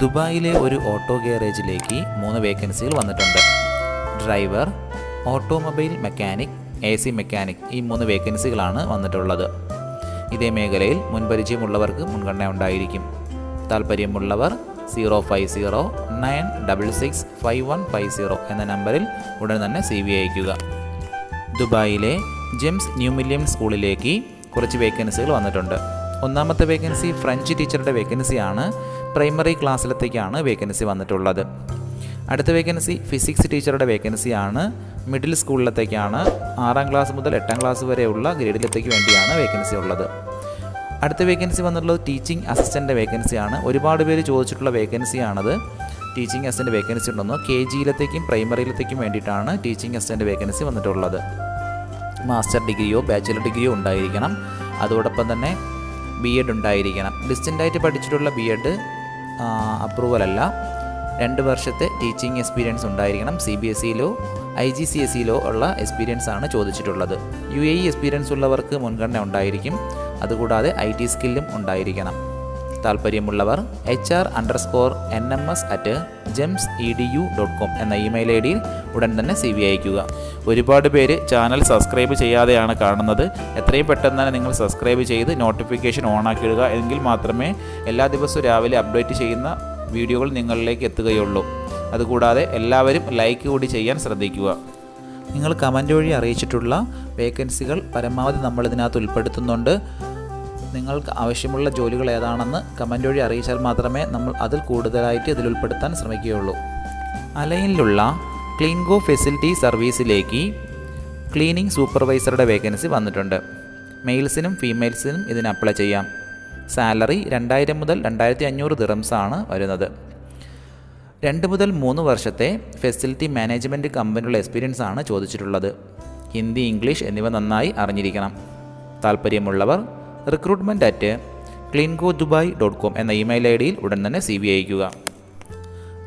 ദുബായിലെ ഒരു ഓട്ടോ ഗാരേജിലേക്ക് മൂന്ന് വേക്കൻസികൾ വന്നിട്ടുണ്ട്. Driver automobile mechanic A C mechanic ഈ മൂന്ന് വേക്കൻസികളാണ് വന്നിട്ടുള്ളത്. ഇതേ മേഖലയിൽ മുൻപരിചയമുള്ളവർക്ക് മുൻഗണന ഉണ്ടായിരിക്കും. താല്പര്യമുള്ളവർ zero five zero nine double six five one five zero എന്ന നമ്പറിൽ ഉടൻ തന്നെ സി വി അയക്കുക ദുബായിലെ ജെംസ് ന്യൂ മില്യം സ്കൂളിലേക്ക് കുറച്ച് വേക്കൻസികൾ വന്നിട്ടുണ്ട്. ഒന്നാമത്തെ വേക്കൻസി ഫ്രഞ്ച് ടീച്ചറുടെ വേക്കൻസിയാണ് പ്രൈമറി ക്ലാസ്സിലത്തേക്കാണ് വേക്കൻസി വന്നിട്ടുള്ളത്. അടുത്ത വേക്കൻസി ഫിസിക്സ് ടീച്ചറുടെ വേക്കൻസിയാണ് മിഡിൽ സ്കൂളിലത്തേക്കാണ് ആറാം ക്ലാസ് മുതൽ എട്ടാം ക്ലാസ് വരെയുള്ള ഗ്രേഡിലത്തേക്ക് വേണ്ടിയാണ് വേക്കൻസി ഉള്ളത്. അടുത്ത വേക്കൻസി വന്നിട്ടുള്ളത് ടീച്ചിങ് അസിസ്റ്റന്റ് വേക്കൻസിയാണ് ഒരുപാട് പേര് ചോദിച്ചിട്ടുള്ള വേക്കൻസിയാണത് ടീച്ചിങ് അസിസ്റ്റന്റ് വേക്കൻസി ഉണ്ടെന്ന് കെ ജിയിലത്തേക്കും പ്രൈമറിയിലത്തേക്കും വേണ്ടിയിട്ടാണ് ടീച്ചിങ് അസിസ്റ്റന്റ് വേക്കൻസി വന്നിട്ടുള്ളത്. മാസ്റ്റർ ഡിഗ്രിയോ ബാച്ചിലർ ഡിഗ്രിയോ ഉണ്ടായിരിക്കണം. അതോടൊപ്പം തന്നെ ബി എഡ് ഉണ്ടായിരിക്കണം ഡിസ്റ്റന്റായിട്ട് പഠിച്ചിട്ടുള്ള ബി എഡ് അപ്രൂവൽ അല്ല. രണ്ട് വർഷത്തെ ടീച്ചിങ് എക്സ്പീരിയൻസ് ഉണ്ടായിരിക്കണം. സി ബി എസ് ഇയിലോ ഐ ജി സി എസ് സിയിലോ ഉള്ള എക്സ്പീരിയൻസ് ആണ് ചോദിച്ചിട്ടുള്ളത്. യു എ ഇ എക്സ്പീരിയൻസ് ഉള്ളവർക്ക് മുൻഗണന ഉണ്ടായിരിക്കും. അതുകൂടാതെ ഐ ടി സ്കില്ലും ഉണ്ടായിരിക്കണം. താല്പര്യമുള്ളവർ H R underscore N M S at GEMS E D U dot com എന്ന ഇമെയിൽ ഐ ഡിയിൽ ഉടൻ തന്നെ സി വി അയക്കുക ഒരുപാട് പേര് ചാനൽ സബ്സ്ക്രൈബ് ചെയ്യാതെയാണ് കാണുന്നത്. എത്രയും പെട്ടെന്ന് തന്നെ നിങ്ങൾ സബ്സ്ക്രൈബ് ചെയ്ത് നോട്ടിഫിക്കേഷൻ ഓണാക്കിയിടുക എങ്കിൽ മാത്രമേ എല്ലാ ദിവസവും രാവിലെ അപ്ഡേറ്റ് ചെയ്യുന്ന വീഡിയോകൾ നിങ്ങളിലേക്ക് എത്തുകയുള്ളൂ. അതുകൂടാതെ എല്ലാവരും ലൈക്ക് കൂടി ചെയ്യാൻ ശ്രദ്ധിക്കുക. നിങ്ങൾ കമന്റ് വഴി അറിയിച്ചിട്ടുള്ള വേക്കൻസികൾ പരമാവധി നമ്മളിതിനകത്ത് ഉൾപ്പെടുത്തുന്നുണ്ട്. നിങ്ങൾക്ക് ആവശ്യമുള്ള ജോലികൾ ഏതാണെന്ന് കമന്റ് വഴി അറിയിച്ചാൽ മാത്രമേ നമ്മൾ അതിൽ കൂടുതലായിട്ട് ഇതിൽ ഉൾപ്പെടുത്താൻ ശ്രമിക്കുകയുള്ളൂ. അലൈനിലുള്ള ക്ലീൻഗോ ഫെസിലിറ്റി സർവീസിലേക്ക് ക്ലീനിങ് സൂപ്പർവൈസറുടെ വേക്കൻസി വന്നിട്ടുണ്ട്. മെയിൽസിനും ഫീമെയിൽസിനും ഇതിന് അപ്ലൈ ചെയ്യാം. സാലറി രണ്ടായിരം മുതൽ രണ്ടായിരത്തി അഞ്ഞൂറ് ദിറംസാണ് വരുന്നത്. രണ്ട് മുതൽ മൂന്ന് വർഷത്തെ ഫെസിലിറ്റി മാനേജ്മെന്റ് കമ്പനിയുള്ള എക്സ്പീരിയൻസ് ആണ് ചോദിച്ചിട്ടുള്ളത്. ഹിന്ദി ഇംഗ്ലീഷ് എന്നിവ നന്നായി അറിഞ്ഞിരിക്കണം. താല്പര്യമുള്ളവർ recruitment at Cleanco Dubai dot com എന്ന ഇമെയിൽ ഐ ഡിയിൽ ഉടൻ തന്നെ സി വി അയക്കുക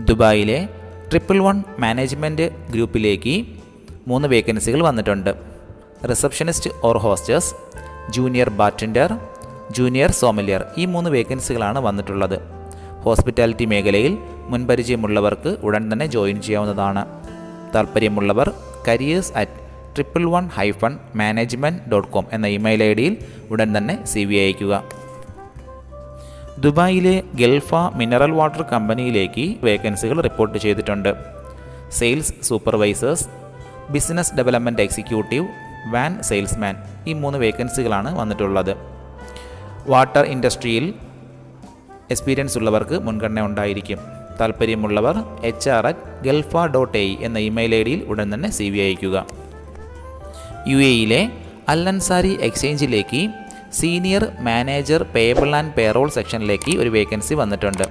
ദുബായിലെ ട്രിപ്പിൾ വൺ മാനേജ്മെന്റ് ഗ്രൂപ്പിലേക്ക് മൂന്ന് വേക്കൻസികൾ വന്നിട്ടുണ്ട്. Receptionist or hostess junior bartender junior sommelier ഈ മൂന്ന് വേക്കൻസികളാണ് വന്നിട്ടുള്ളത്. ഹോസ്പിറ്റാലിറ്റി മേഖലയിൽ മുൻപരിചയമുള്ളവർക്ക് ഉടൻ തന്നെ ജോയിൻ ചെയ്യാവുന്നതാണ്. താല്പര്യമുള്ളവർ careers at triple one hyphen management dot com എന്ന ഇമെയിൽ ഐ ഡിയിൽ ഉടൻ തന്നെ സി വി അയക്കുക ദുബായിലെ ഗൾഫ മിനറൽ വാട്ടർ കമ്പനിയിലേക്ക് വേക്കൻസികൾ റിപ്പോർട്ട് ചെയ്തിട്ടുണ്ട്. Sales supervisors business development executive van salesman ഈ മൂന്ന് വേക്കൻസികളാണ് വന്നിട്ടുള്ളത്. വാട്ടർ ഇൻഡസ്ട്രിയിൽ എക്സ്പീരിയൻസ് ഉള്ളവർക്ക് മുൻഗണന ഉണ്ടായിരിക്കും. താല്പര്യമുള്ളവർ H R at Gulfa dot A എന്ന ഇമെയിൽ ഐ ഡിയിൽ ഉടൻ തന്നെ സി വി അയക്കുക യു എയിലെ Al Ansari എക്സ്ചേഞ്ചിലേക്ക് senior manager payable and payroll സെക്ഷനിലേക്ക് ഒരു വേക്കൻസി വന്നിട്ടുണ്ട്.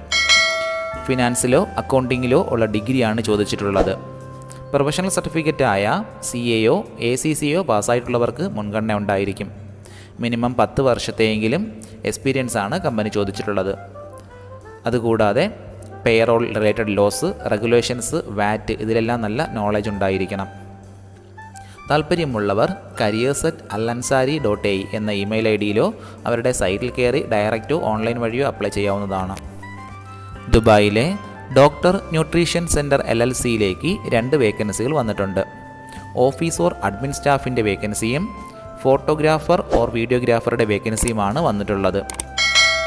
ഫിനാൻസിലോ അക്കൗണ്ടിങ്ങിലോ ഉള്ള ഡിഗ്രിയാണ് ചോദിച്ചിട്ടുള്ളത്. പ്രൊഫഷണൽ സർട്ടിഫിക്കറ്റായ സി എയോ എ സി സിയോ പാസ്സായിട്ടുള്ളവർക്ക് മുൻഗണന ഉണ്ടായിരിക്കും. മിനിമം പത്ത് വർഷത്തെയെങ്കിലും എക്സ്പീരിയൻസ് ആണ് കമ്പനി ചോദിച്ചിട്ടുള്ളത്. അതുകൂടാതെ payroll related laws regulations VAT ഇതിലെല്ലാം നല്ല നോളജ് ഉണ്ടായിരിക്കണം. താല്പര്യമുള്ളവർ careers at Alansari dot A എന്ന ഇമെയിൽ ഐ ഡിയിലോ അവരുടെ സൈറ്റിൽ കയറി ഡയറക്റ്റോ ഓൺലൈൻ വഴിയോ അപ്ലൈ ചെയ്യാവുന്നതാണ്. ദുബായിലെ doctor nutrition center L L സിയിലേക്ക് രണ്ട് വേക്കൻസികൾ വന്നിട്ടുണ്ട്. ഓഫീസ് ഓർ അഡ്മിൻ സ്റ്റാഫിന്റെ വേക്കൻസിയും ഫോട്ടോഗ്രാഫർ ഓർ വീഡിയോഗ്രാഫറുടെ വേക്കൻസിയുമാണ് വന്നിട്ടുള്ളത്.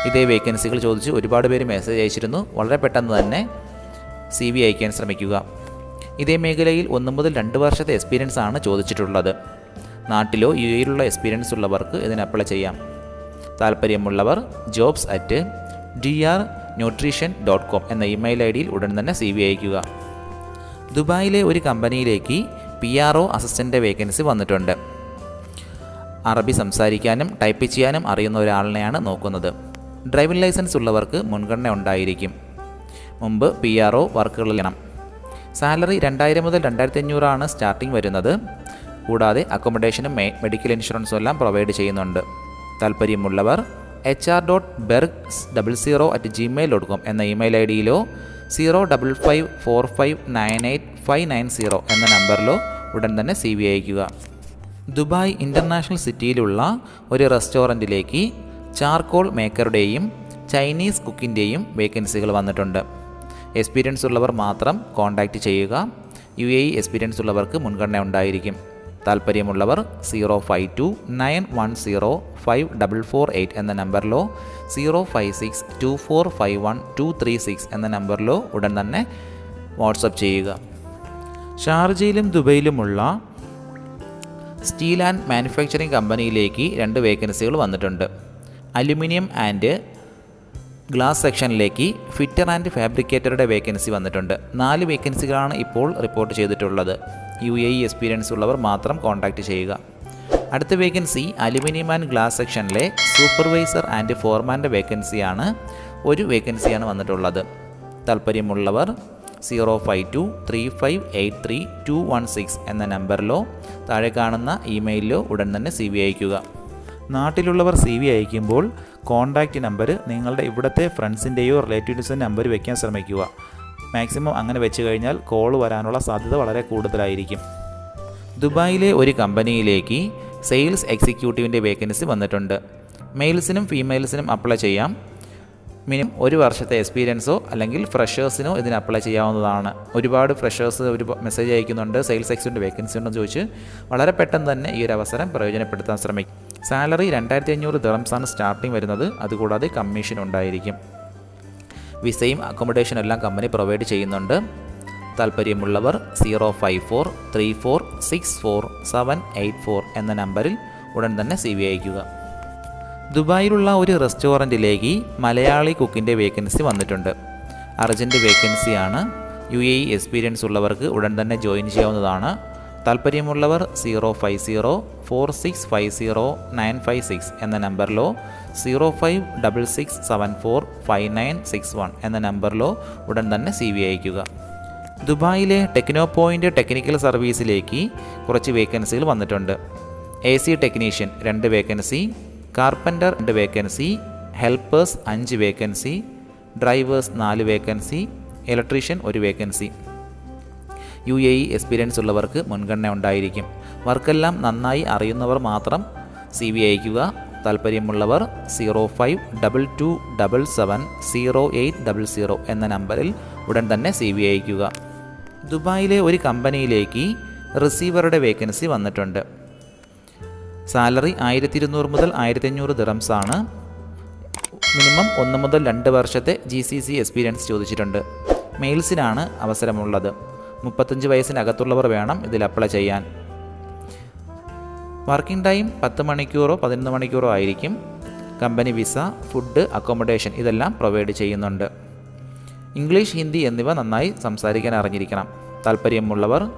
ഇതേ വേക്കൻസികൾ ചോദിച്ച് ഒരുപാട് പേര് മെസ്സേജ് അയച്ചിരുന്നു. വളരെ പെട്ടെന്ന് തന്നെ സി വി അയക്കാൻ ശ്രമിക്കുക. ഇതേ മേഖലയിൽ ഒന്ന് മുതൽ രണ്ട് വർഷത്തെ എക്സ്പീരിയൻസ് ആണ് ചോദിച്ചിട്ടുള്ളത്. നാട്ടിലോ യു എയിലുള്ള എക്സ്പീരിയൻസ് ഉള്ളവർക്ക് ഇതിന് അപ്ലൈ ചെയ്യാം. താല്പര്യമുള്ളവർ jobs at D R nutrition dot com എന്ന ഇമെയിൽ ഐ ഡിയിൽ ഉടൻ തന്നെ സി വി അയക്കുക ദുബായിലെ ഒരു കമ്പനിയിലേക്ക് P R O assistant vacancy വന്നിട്ടുണ്ട്. അറബി സംസാരിക്കാനും ടൈപ്പ് ചെയ്യാനും അറിയുന്ന ഒരാളിനെയാണ് നോക്കുന്നത്. ഡ്രൈവിംഗ് ലൈസൻസ് ഉള്ളവർക്ക് മുൻഗണന ഉണ്ടായിരിക്കും. മുമ്പ് പി ആർ ഒ വർക്കുകളിലാണ് സാലറി രണ്ടായിരം മുതൽ രണ്ടായിരത്തി അഞ്ഞൂറാണ് സ്റ്റാർട്ടിംഗ് വരുന്നത്. കൂടാതെ അക്കോമഡേഷനും മെഡിക്കൽ ഇൻഷുറൻസും എല്ലാം പ്രൊവൈഡ് ചെയ്യുന്നുണ്ട്. താല്പര്യമുള്ളവർ H R dot berg double zero at Gmail dot com എന്ന email I ഡിയിലോ zero double five four five nine eight five nine zero എന്ന നമ്പറിലോ ഉടൻ തന്നെ സി വി അയക്കുക ദുബായ് ഇന്റർനാഷണൽ സിറ്റിയിലുള്ള ഒരു റെസ്റ്റോറന്റിലേക്ക് ചാർക്കോൾ മേക്കറുടെയും ചൈനീസ് കുക്കിന്റെയും വേക്കൻസികൾ വന്നിട്ടുണ്ട്. എക്സ്പീരിയൻസ് ഉള്ളവർ മാത്രം കോൺടാക്റ്റ് ചെയ്യുക. യു എ എക്സ്പീരിയൻസ് ഉള്ളവർക്ക് മുൻഗണന ഉണ്ടായിരിക്കും. താല്പര്യമുള്ളവർ zero five two nine one zero five double four eight എന്ന നമ്പറിലോ zero five six two four five one two three six എന്ന നമ്പറിലോ ഉടൻ തന്നെ വാട്സപ്പ് ചെയ്യുക. ഷാർജയിലും ദുബൈയിലുമുള്ള സ്റ്റീൽ ആൻഡ് മാനുഫാക്ചറിംഗ് കമ്പനിയിലേക്ക് രണ്ട് വേക്കൻസികൾ വന്നിട്ടുണ്ട്. അലുമിനിയം ആൻഡ് ഗ്ലാസ് സെക്ഷനിലേക്ക് ഫിറ്റർ ആൻഡ് ഫാബ്രിക്കേറ്ററുടെ വേക്കൻസി വന്നിട്ടുണ്ട്. നാല് വേക്കൻസികളാണ് ഇപ്പോൾ റിപ്പോർട്ട് ചെയ്തിട്ടുള്ളത്. യു എ ഇ എക്സ്പീരിയൻസ് ഉള്ളവർ മാത്രം കോൺടാക്റ്റ് ചെയ്യുക. അടുത്ത വേക്കൻസി അലുമിനിയം ആൻഡ് ഗ്ലാസ് സെക്ഷനിലെ സൂപ്പർവൈസർ ആൻഡ് ഫോർമാന്റെ വേക്കൻസിയാണ്. ഒരു വേക്കൻസിയാണ് വന്നിട്ടുള്ളത്. താല്പര്യമുള്ളവർ zero five two three five eight three two one six എന്ന നമ്പറിലോ താഴെ കാണുന്ന ഇമെയിലിലോ ഉടൻ തന്നെ സി വി അയയ്ക്കുക. നാട്ടിലുള്ളവർ സി വി അയക്കുമ്പോൾ കോൺടാക്റ്റ് നമ്പർ നിങ്ങളുടെ ഇവിടുത്തെ ഫ്രണ്ട്സിന്റെയോ റിലേറ്റീവ്സിന്റെ നമ്പർ വയ്ക്കാൻ ശ്രമിക്കുക. മാക്സിമം അങ്ങനെ വെച്ച് കഴിഞ്ഞാൽ കോൾ വരാനുള്ള സാധ്യത വളരെ കൂടുതലായിരിക്കും. ദുബായിലെ ഒരു കമ്പനിയിലേക്ക് സെയിൽസ് എക്സിക്യൂട്ടീവിന്റെ വേക്കൻസി വന്നിട്ടുണ്ട്. മെയിൽസിനും ഫീമെയിൽസിനും അപ്ലൈ ചെയ്യാം. മിനിമം ഒരു വർഷത്തെ എക്സ്പീരിയൻസോ അല്ലെങ്കിൽ ഫ്രഷേഴ്സിനോ ഇതിന് അപ്ലൈ ചെയ്യാവുന്നതാണ്. ഒരുപാട് ഫ്രഷേഴ്സ് ഒരു മെസ്സേജ് അയക്കുന്നുണ്ട് സെയിൽസ് എക്സിന്റെ വേക്കൻസി ഉണ്ടെന്ന് ചോദിച്ച് വളരെ പെട്ടെന്ന് തന്നെ ഈ ഒരു അവസരം പ്രയോജനപ്പെടുത്താൻ ശ്രമിക്കും. സാലറി രണ്ടായിരത്തി അഞ്ഞൂറ് ദിറംസാണ് സ്റ്റാർട്ടിംഗ് വരുന്നത് അതുകൂടാതെ കമ്മീഷൻ ഉണ്ടായിരിക്കും. വിസയും അക്കോമഡേഷനും എല്ലാം കമ്പനി പ്രൊവൈഡ് ചെയ്യുന്നുണ്ട്. താല്പര്യമുള്ളവർ zero five four three four six four seven eight four എന്ന നമ്പറിൽ ഉടൻ തന്നെ സി വി അയക്കുക ദുബായിലുള്ള ഒരു റെസ്റ്റോറന്റിലേക്ക് മലയാളി കുക്കിന്റെ വേക്കൻസി വന്നിട്ടുണ്ട്. അർജന്റ് വേക്കൻസിയാണ്. യു എ എക്സ്പീരിയൻസ് ഉള്ളവർക്ക് ഉടൻ തന്നെ ജോയിൻ ചെയ്യാവുന്നതാണ്. താല്പര്യമുള്ളവർ zero five zero four six five zero nine five six എന്ന നമ്പറിലോ zero five double six seven four five nine six one എന്ന നമ്പറിലോ ഉടൻ തന്നെ സി വി അയക്കുക ദുബായിലെ ടെക്നോ പോയിന്റ് ടെക്നിക്കൽ സർവീസിലേക്ക് കുറച്ച് വേക്കൻസികൾ വന്നിട്ടുണ്ട്. എ സി ടെക്നീഷ്യൻ രണ്ട് വേക്കൻസി കാർപ്പന്റർ രണ്ട് വേക്കൻസി ഹെൽപ്പേഴ്സ് അഞ്ച് വേക്കൻസി ഡ്രൈവേഴ്സ് നാല് വേക്കൻസി ഇലക്ട്രീഷ്യൻ ഒരു vacancy U A E experience ഉള്ളവർക്ക് മുൻഗണന ഉണ്ടായിരിക്കും. വർക്കെല്ലാം നന്നായി അറിയുന്നവർ മാത്രം സി വി അയക്കുക താല്പര്യമുള്ളവർ zero five double two double seven zero eight double zero എന്ന നമ്പറിൽ ഉടൻ തന്നെ സി വി അയക്കുക ദുബായിലെ ഒരു കമ്പനിയിലേക്ക് റിസീവറുടെ വേക്കൻസി വന്നിട്ടുണ്ട്. സാലറി ആയിരത്തി ഇരുന്നൂറ് മുതൽ ആയിരത്തി അഞ്ഞൂറ് ദിറംസ് ആണ് മിനിമം ഒന്ന് മുതൽ രണ്ട് വർഷത്തെ ജി സി സി എക്സ്പീരിയൻസ് ചോദിച്ചിട്ടുണ്ട്. മെയിൽസിനാണ് അവസരമുള്ളത്. മുപ്പത്തഞ്ച് വയസ്സിനകത്തുള്ളവർ വേണം ഇതിൽ അപ്ലൈ ചെയ്യാൻ. വർക്കിംഗ് ടൈം പത്ത് മണിക്കൂറോ പതിനൊന്ന് മണിക്കൂറോ ആയിരിക്കും. കമ്പനി വിസ ഫുഡ് അക്കോമഡേഷൻ ഇതെല്ലാം പ്രൊവൈഡ് ചെയ്യുന്നുണ്ട്. ഇംഗ്ലീഷ് ഹിന്ദി എന്നിവ നന്നായി സംസാരിക്കാൻ അറിഞ്ഞിരിക്കണം. താല്പര്യമുള്ളവർ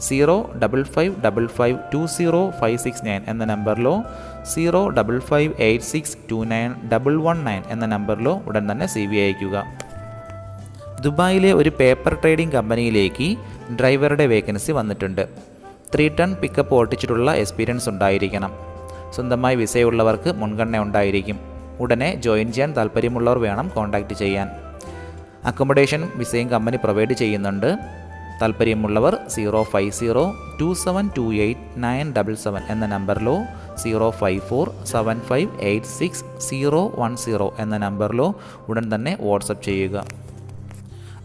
zero double five double five two zero five six nine എന്ന നമ്പറിലോ zero double five eight six two nine double one nine എന്ന നമ്പറിലോ ഉടൻ തന്നെ സി വി അയക്കുക ദുബായിലെ ഒരു പേപ്പർ ട്രേഡിംഗ് കമ്പനിയിലേക്ക് ഡ്രൈവറുടെ വേക്കൻസി വന്നിട്ടുണ്ട്. ത്രീ ടൺ പിക്കപ്പ് ഓട്ടിച്ചിട്ടുള്ള എക്സ്പീരിയൻസ് ഉണ്ടായിരിക്കണം. സ്വന്തമായി വിസയുള്ളവർക്ക് മുൻഗണന ഉണ്ടായിരിക്കും. ഉടനെ ജോയിൻ ചെയ്യാൻ താല്പര്യമുള്ളവർ വേണം കോൺടാക്റ്റ് ചെയ്യാൻ. അക്കോമഡേഷൻ വിസയും കമ്പനി പ്രൊവൈഡ് ചെയ്യുന്നുണ്ട്. താല്പര്യമുള്ളവർ zero five zero two seven two eight nine double seven എന്ന നമ്പറിലോ zero five four seven five eight six zero one zero എന്ന നമ്പറിലോ ഉടൻ തന്നെ വാട്സപ്പ് ചെയ്യുക.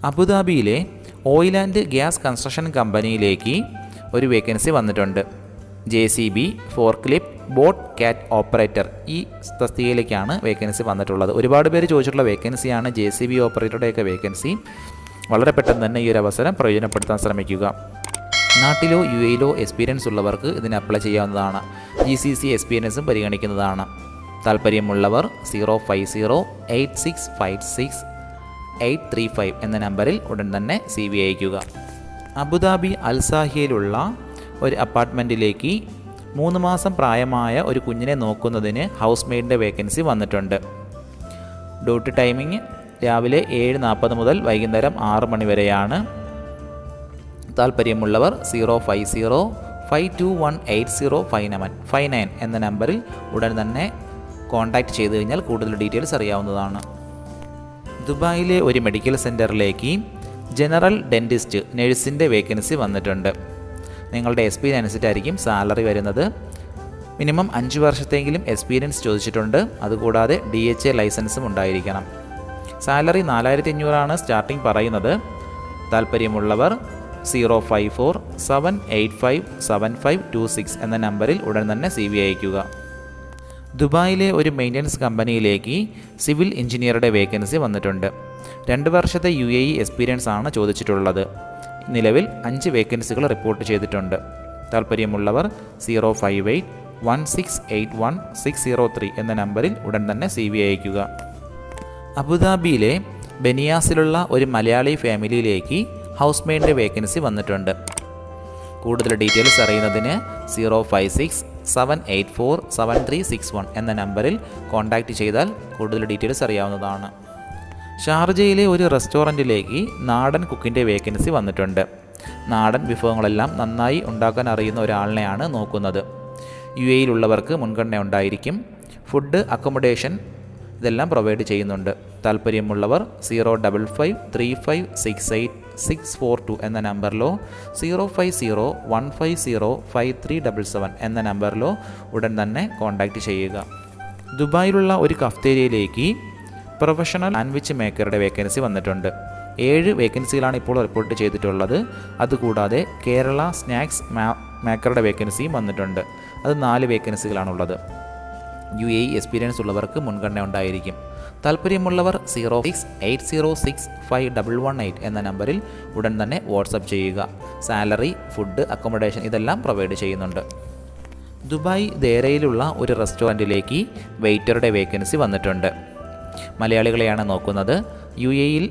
അബുദാബിയിലെ ഓയിൽ ആൻഡ് ഗ്യാസ് കൺസ്ട്രക്ഷൻ കമ്പനിയിലേക്ക് ഒരു വേക്കൻസി വന്നിട്ടുണ്ട്. J C B forklift bobcat operator ഈ തസ്തികയിലേക്കാണ് വേക്കൻസി വന്നിട്ടുള്ളത്. ഒരുപാട് പേര് ചോദിച്ചിട്ടുള്ള വേക്കൻസിയാണ് ജെ സി ബി ഓപ്പറേറ്ററുടെയൊക്കെ വേക്കൻസി. വളരെ പെട്ടെന്ന് തന്നെ ഈ ഒരു അവസരം പ്രയോജനപ്പെടുത്താൻ ശ്രമിക്കുക. നാട്ടിലോ യു എയിലോ എക്സ്പീരിയൻസ് ഉള്ളവർക്ക് ഇതിന് അപ്ലൈ ചെയ്യാവുന്നതാണ്. ജി സി സി എക്സ്പീരിയൻസും പരിഗണിക്കുന്നതാണ്. താല്പര്യമുള്ളവർ zero five zero eight six five six eight three five എന്ന നമ്പറിൽ ഉടൻ തന്നെ സി വി അയക്കുക അബുദാബി അൽസാഹിയിലുള്ള ഒരു അപ്പാർട്ട്മെന്റിലേക്ക് മൂന്ന് മാസം പ്രായമായ ഒരു കുഞ്ഞിനെ നോക്കുന്നതിന് ഹൗസ് മെയ്ഡിന്റെ വേക്കൻസി വന്നിട്ടുണ്ട്. ഡ്യൂട്ടി ടൈമിംഗ് രാവിലെ ഏഴ് നാൽപ്പത് മുതൽ വൈകുന്നേരം ആറ് മണി വരെയാണ്. താല്പര്യമുള്ളവർ zero five zero five two one eight zero five nine five nine എന്ന നമ്പറിൽ ഉടൻ തന്നെ കോൺടാക്റ്റ് ചെയ്തു കഴിഞ്ഞാൽ കൂടുതൽ ഡീറ്റെയിൽസ് അറിയാവുന്നതാണ്. ദുബായിലെ ഒരു മെഡിക്കൽ സെന്ററിലേക്ക് ജനറൽ ഡെന്റിസ്റ്റ് നഴ്സിന്റെ വേക്കൻസി വന്നിട്ടുണ്ട്. നിങ്ങളുടെ എക്സ്പീരിയൻസ് അനുസരിച്ചായിരിക്കും സാലറി വരുന്നത്. മിനിമം അഞ്ച് വർഷത്തെങ്കിലും എക്സ്പീരിയൻസ് ചോദിച്ചിട്ടുണ്ട്. അതുകൂടാതെ ഡി എച്ച് എ ലൈസൻസും ഉണ്ടായിരിക്കണം. സാലറി നാലായിരത്തി അഞ്ഞൂറാണ് സ്റ്റാർട്ടിംഗ് പറയുന്നത്. താല്പര്യമുള്ളവർ zero five four seven eight five seven five two six എന്ന നമ്പറിൽ ഉടൻ തന്നെ സി വി അയക്കുക ദുബായിലെ ഒരു മെയിന്റനൻസ് കമ്പനിയിലേക്ക് സിവിൽ എഞ്ചിനീയറുടെ വേക്കൻസി വന്നിട്ടുണ്ട്. രണ്ട് വർഷത്തെ യു എ ഇ എക്സ്പീരിയൻസ് ആണ് ചോദിച്ചിട്ടുള്ളത്. നിലവിൽ അഞ്ച് വേക്കൻസികൾ റിപ്പോർട്ട് ചെയ്തിട്ടുണ്ട്. താല്പര്യമുള്ളവർ zero five eight one six eight one six zero three എന്ന നമ്പറിൽ ഉടൻ തന്നെ സി വി അയക്കുക അബുദാബിയിലെ ബനിയാസിലുള്ള ഒരു മലയാളി ഫാമിലിയിലേക്ക് ഹൗസ് മെയ്ഡിന്റെ വേക്കൻസി വന്നിട്ടുണ്ട്. കൂടുതൽ ഡീറ്റെയിൽസ് അറിയുന്നതിന് zero five six seven eight four seven three six one എന്ന നമ്പറിൽ കോൺടാക്റ്റ് ചെയ്താൽ കൂടുതൽ ഡീറ്റെയിൽസ് അറിയാവുന്നതാണ്. ഷാർജയിലെ ഒരു റെസ്റ്റോറന്റിലേക്ക് നാടൻ കുക്കിന്റെ വേക്കൻസി വന്നിട്ടുണ്ട്. നാടൻ വിഭവങ്ങളെല്ലാം നന്നായി ഉണ്ടാക്കാൻ അറിയുന്ന ഒരാളിനെയാണ് നോക്കുന്നത്. യു എയിലുള്ളവർക്ക് മുൻഗണന ഉണ്ടായിരിക്കും. ഫുഡ് അക്കോമഡേഷൻ ഇതെല്ലാം പ്രൊവൈഡ് ചെയ്യുന്നുണ്ട്. താല്പര്യമുള്ളവർ zero double five three five six eight six four two എന്ന നമ്പറിലോ zero five zero one five zero five three double seven എന്ന നമ്പറിലോ ഉടൻ തന്നെ കോൺടാക്റ്റ് ചെയ്യുക. ദുബായിലുള്ള ഒരു കഫ്തേരിയയിലേക്ക് പ്രൊഫഷണൽ സാൻഡ്വിച്ച് മേക്കറുടെ വേക്കൻസി വന്നിട്ടുണ്ട്. ഏഴ് വേക്കൻസികളാണ് ഇപ്പോൾ റിപ്പോർട്ട് ചെയ്തിട്ടുള്ളത്. അതുകൂടാതെ കേരള സ്നാക്സ് മേക്കറുടെ വേക്കൻസിയും വന്നിട്ടുണ്ട്. അത് നാല് വേക്കൻസികളാണുള്ളത് യു എ എക്സ്പീരിയൻസ് ഉള്ളവർക്ക് മുൻഗണന ഉണ്ടായിരിക്കും. താല്പര്യമുള്ളവർ zero six eight zero six five double one eight എന്ന നമ്പറിൽ ഉടൻ തന്നെ വാട്സപ്പ് ചെയ്യുക. സാലറി ഫുഡ് അക്കോമഡേഷൻ ഇതെല്ലാം പ്രൊവൈഡ് ചെയ്യുന്നുണ്ട്. ദുബായ് ദേരയിലുള്ള ഒരു റെസ്റ്റോറന്റിലേക്ക് വെയിറ്ററുടെ വേക്കൻസി വന്നിട്ടുണ്ട്. മലയാളികളെയാണ് നോക്കുന്നത്. യു എയിൽ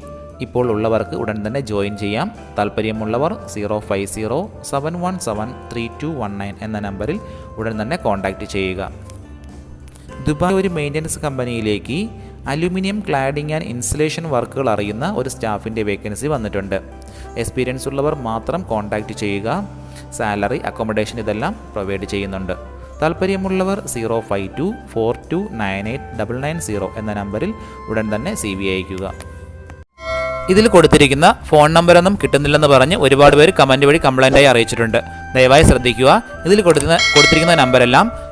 ഇപ്പോൾ ഉള്ളവർക്ക് ഉടൻ തന്നെ ജോയിൻ ചെയ്യാം. താല്പര്യമുള്ളവർ zero five zero seven one seven three two one nine എന്ന നമ്പറിൽ ഉടൻ തന്നെ കോൺടാക്റ്റ് ചെയ്യുക. ദുബായ് ഒരു മെയിന്റനൻസ് കമ്പനിയിലേക്ക് അലുമിനിയം ക്ലാഡിംഗ് ആൻഡ് ഇൻസുലേഷൻ വർക്കുകൾ അറിയുന്ന ഒരു സ്റ്റാഫിന്റെ വേക്കൻസി വന്നിട്ടുണ്ട്. എക്സ്പീരിയൻസ് ഉള്ളവർ മാത്രം കോൺടാക്റ്റ് ചെയ്യുക സാലറി അക്കോമഡേഷൻ ഇതെല്ലാം പ്രൊവൈഡ് ചെയ്യുന്നുണ്ട്. താല്പര്യമുള്ളവർ zero five two four two nine eight double nine zero എന്ന നമ്പറിൽ ഉടൻ തന്നെ സി വി അയക്കുക ഇതിൽ കൊടുത്തിരിക്കുന്ന ഫോൺ നമ്പറൊന്നും കിട്ടുന്നില്ലെന്ന് പറഞ്ഞ് ഒരുപാട് പേര് കമന്റ് വഴി കംപ്ലൈന്റായി അറിയിച്ചിട്ടുണ്ട്. ദയവായി ശ്രദ്ധിക്കുക. ഇതിൽ കൊടുക്കുന്ന കൊടുത്തിരിക്കുന്ന നമ്പരെല്ലാം